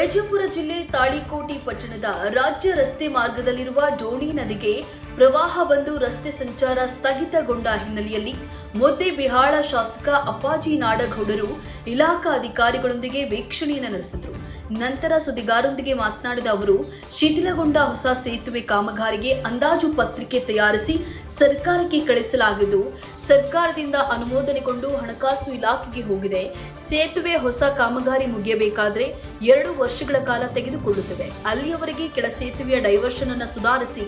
ವಿಜಯಪುರ ಜಿಲ್ಲೆ ತಾಳಿಕೋಟಿ ಪಟ್ಟಣದ ರಾಜ್ಯ ರಸ್ತೆ ಮಾರ್ಗದಲ್ಲಿರುವ ಡೋಣಿ ನದಿಗೆ ಪ್ರವಾಹ ಬಂದು ರಸ್ತೆ ಸಂಚಾರ ಸ್ಥಗಿತಗೊಂಡ ಹಿನ್ನೆಲೆಯಲ್ಲಿ ಮುದ್ದೆಬಿಹಾಳ ಶಾಸಕ ಅಪ್ಪಾಜಿ ನಾಡಗೌಡರು ಇಲಾಖಾ ಅಧಿಕಾರಿಗಳೊಂದಿಗೆ ವೀಕ್ಷಣೆಯನ್ನು ನಡೆಸಿದರು. ನಂತರ ಸುದ್ದಿಗಾರರೊಂದಿಗೆ ಮಾತನಾಡಿದ ಅವರು, ಶಿಥಿಲಗೊಂಡ ಹೊಸ ಸೇತುವೆ ಕಾಮಗಾರಿಗೆ ಅಂದಾಜು ಪತ್ರಿಕೆ ತಯಾರಿಸಿ ಸರ್ಕಾರಕ್ಕೆ ಕಳಿಸಲಾಗಿದ್ದು, ಸರ್ಕಾರದಿಂದ ಅನುಮೋದನೆಗೊಂಡು ಹಣಕಾಸು ಇಲಾಖೆಗೆ ಹೋಗಿದೆ. ಸೇತುವೆ ಹೊಸ ಕಾಮಗಾರಿ ಮುಗಿಯಬೇಕಾದ್ರೆ ಎರಡು ವರ್ಷಗಳ ಕಾಲ ತೆಗೆದುಕೊಳ್ಳುತ್ತದೆ. ಅಲ್ಲಿಯವರೆಗೆ ಕೆಳ ಸೇತುವೆಯ ಡೈವರ್ಷನ್ ಅನ್ನು ಸುಧಾರಿಸಿ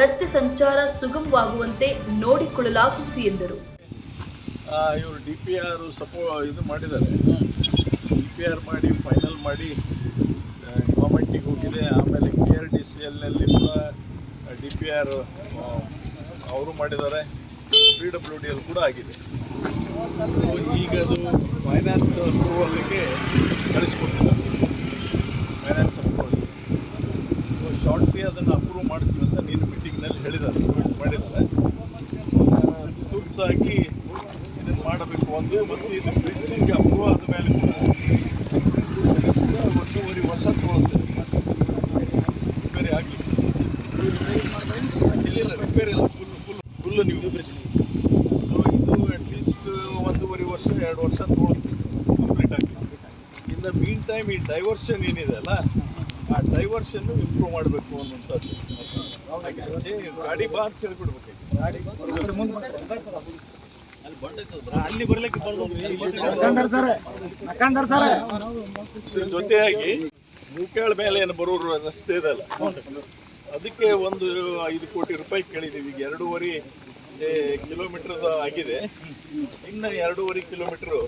ರಸ್ತೆ ಸುಗಮವಾಗುವಂತೆ ನೋಡಿಕೊಳ್ಳಲಾಗುವುದು ಎಂದರು. ಇವರು ಡಿ ಪಿ ಆರ್ ಸಪೋ, ಇದು ಮಾಡಿದ್ದಾರೆ. ಡಿ ಪಿ ಆರ್ ಮಾಡಿ, ಫೈನಲ್ ಮಾಡಿ ಗೌರ್ಮೆಂಟಿಗೆ ಹೋಗಿದೆ. ಆಮೇಲೆ ಕೆ ಆರ್ ಡಿ ಸಿ ಎಲ್ನಲ್ಲಿ ಕೂಡ ಡಿ ಪಿ ಆರ್ ಅವರು ಮಾಡಿದ್ದಾರೆ. ಪಿ ಡಬ್ಲ್ಯೂ ಡಿ ಎಲ್ ಕೂಡ ಆಗಿದೆ. ಈಗ ಅದು ಫೈನಾನ್ಸ್ ಅಪ್ರೂವಲ್ಗೆ ಕಳಿಸ್ಕೊಟ್ಟಿದ್ದಾರೆ. ಫೈನಾನ್ಸ್ ಅಪ್ರೂವಲ್ ಶಾರ್ಟ್ಲಿ ಅದನ್ನು ಅಪ್ರೂವ್ ನೀನು ಹೇಳಿದ್ದಾರೆ ಮಾಡಿದ್ದಾರೆ ತುರ್ತಾಗಿ ಇದನ್ನು ಮಾಡಬೇಕು ಒಂದು, ಮತ್ತು ಇದು ಬ್ರಿಡ್ಜಿಂಗ್ ಅಪ್ರೂವ್ ಆದ ಮೇಲೆ ಒಂದೂವರೆ ವರ್ಷ ತಗೊಳುತ್ತೆ. ರಿಪೇರಿ ಆಗಲಿಕ್ಕೆ. ಇಲ್ಲ ರಿಪೇರಿ ಇಲ್ಲ ಫುಲ್ ಫುಲ್ ಫುಲ್ ನೀವು ಇದು ಅಟ್ಲೀಸ್ಟ್ ಒಂದೂವರೆ ವರ್ಷ, ಎರಡು ವರ್ಷ ತಗೊಳುತ್ತೆ. ಕಂಪ್ಲೀಟ್ ಆಗಲಿಕ್ಕೆ ಇನ್ ದ ಮೀನ್ ಟೈಮ್ ಈ ಡೈವರ್ಷನ್ ಏನಿದೆ ಅಲ್ಲ, ಆ ಡೈವರ್ಷನ್ ಇಂಪ್ರೂವ್ ಮಾಡಬೇಕು ಅನ್ನುವಂಥದ್ದು. ಗಾಡಿ ಬಾ ಅಂತ ಹೇಳ್ಬಿಡ್ಬೇಕು ಜೊತೆಯಾಗಿ ಮೂಕ್ಯಾಳ ಮೇಲೆ ಏನು ಬರೋರು ರಸ್ತೆ ಇದೆಲ್ಲ ಅದಕ್ಕೆ ಒಂದು ಐದು ಕೋಟಿ ರೂಪಾಯಿ ಕೇಳಿದ್ದೀವಿ ಈಗ ಎರಡೂವರೆ ಕಿಲೋಮೀಟರ್ ಆಗಿದೆ. ಇನ್ನು ಎರಡೂವರೆ ಕಿಲೋಮೀಟ್ರು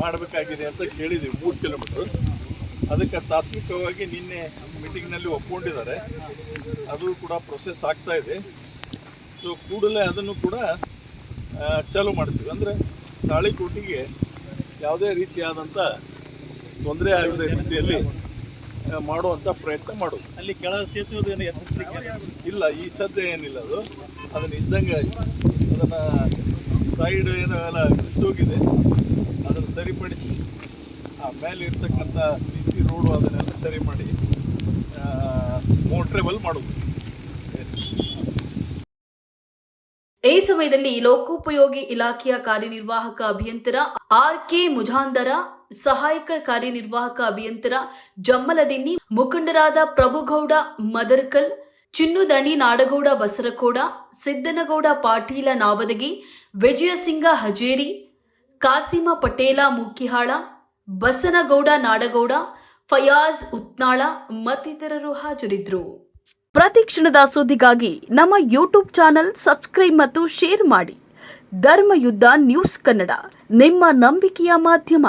ಮಾಡಬೇಕಾಗಿದೆ ಅಂತ ಕೇಳಿದ್ದೀವಿ ಮೂರು ಕಿಲೋಮೀಟ್ರ್. ಅದಕ್ಕೆ ತಾತ್ವಿಕವಾಗಿ ನಿನ್ನೆ ಮೀಟಿಂಗ್ನಲ್ಲಿ ಒಪ್ಕೊಂಡಿದ್ದಾರೆ. ಅದು ಕೂಡ ಪ್ರೊಸೆಸ್ ಆಗ್ತಾ ಇದೆ. ಸೊ ಕೂಡಲೇ ಅದನ್ನು ಕೂಡ ಚಾಲು ಮಾಡ್ತೀವಿ. ಅಂದರೆ ತಾಳಿಕೋಟಿಗೆ ಯಾವುದೇ ರೀತಿಯಾದಂಥ ತೊಂದರೆ ಆಗದ ರೀತಿಯಲ್ಲಿ ಮಾಡುವಂಥ ಪ್ರಯತ್ನ ಮಾಡೋದು. ಅಲ್ಲಿ ಕೆಳ ಸೇತುವೆ ಇಲ್ಲ? ಈ ಸದ್ಯ ಏನಿಲ್ಲ ಅದು. ಅದನ್ನು ಇದ್ದಂಗೆ ಅದನ್ನು ಸೈಡ್ ಏನೋ ಎಲ್ಲ ಕಿತ್ತೋಗಿದೆ ಅದನ್ನು ಸರಿಪಡಿಸಿ ಆ ಮೇಲೆ ಇರ್ತಕ್ಕಂಥ ಸಿ ಸಿ ರೋಡು ಅದನ್ನೆಲ್ಲ ಸರಿ ಮಾಡಿ ಮೋಟ್ರೇಬಲ್ ಮಾಡೋದು. ಈ ಸಮಯದಲ್ಲಿ ಲೋಕೋಪಯೋಗಿ ಇಲಾಖೆಯ ಕಾರ್ಯನಿರ್ವಾಹಕ ಅಭಿಯಂತರ ಆರ್ ಕೆ ಮುಜಾಂದರ, ಸಹಾಯಕ ಕಾರ್ಯನಿರ್ವಾಹಕ ಅಭಿಯಂತರ ಜಮ್ಮಲದಿನ್ನಿ, ಮುಖಂಡರಾದ ಪ್ರಭುಗೌಡ ಮದರ್ಕಲ್, ಚಿನ್ನುದಣಿ ನಾಡಗೌಡ ಬಸರಕೋಡ, ಸಿದ್ದನಗೌಡ ಪಾಟೀಲ ನಾವದಗಿ, ವಿಜಯಸಿಂಗ ಹಜೇರಿ, ಕಾಸಿಮ ಪಟೇಲ ಮುಕ್ಕಿಹಾಳ ಬಸನಗೌಡ, ನಾಡಗೌಡ, ಫಯಾಜ್ ಉತ್ನಾಳ ಮತ್ತಿತರರು ಹಾಜರಿದ್ದರು. ಪ್ರತಿ ಕ್ಷಣದ ಸುದ್ದಿಗಾಗಿ ನಮ್ಮ ಯೂಟ್ಯೂಬ್ ಚಾನೆಲ್ ಸಬ್ಸ್ಕ್ರೈಬ್ ಮತ್ತು ಶೇರ್ ಮಾಡಿ. ಧರ್ಮಯುದ್ಧ ನ್ಯೂಸ್ ಕನ್ನಡ, ನಿಮ್ಮ ನಂಬಿಕೆಯ ಮಾಧ್ಯಮ.